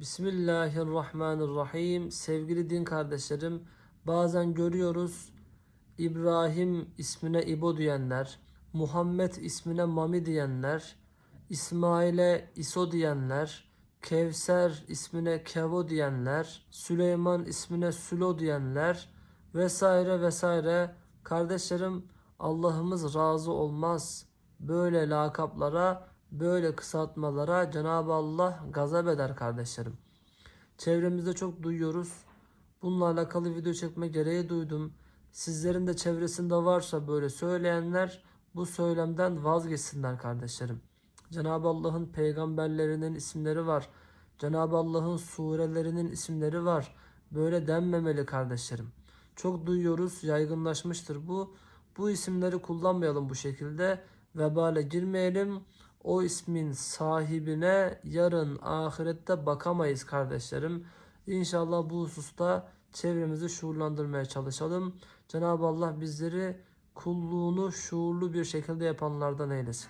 Bismillahirrahmanirrahim. Sevgili din kardeşlerim, bazen görüyoruz İbrahim ismine İbo diyenler, Muhammed ismine Mami diyenler, İsmail'e İso diyenler, Kevser ismine Kevo diyenler, Süleyman ismine Sülo diyenler vesaire vesaire. Kardeşlerim Allah'ımız razı olmaz. Böyle lakaplara, böyle kısaltmalara Cenab-ı Allah gazap eder kardeşlerim. Çevremizde çok duyuyoruz. Bununla alakalı video çekme gereği duydum. Sizlerin de çevresinde varsa böyle söyleyenler bu söylemden vazgeçsinler kardeşlerim. Cenab-ı Allah'ın peygamberlerinin isimleri var. Cenab-ı Allah'ın surelerinin isimleri var. Böyle denmemeli kardeşlerim. Çok duyuyoruz, yaygınlaşmıştır bu. Bu isimleri kullanmayalım bu şekilde. Vebale girmeyelim. O ismin sahibine yarın ahirette bakamayız kardeşlerim. İnşallah bu hususta çevremizi şuurlandırmaya çalışalım. Cenab-ı Allah bizleri kulluğunu şuurlu bir şekilde yapanlardan eylesin.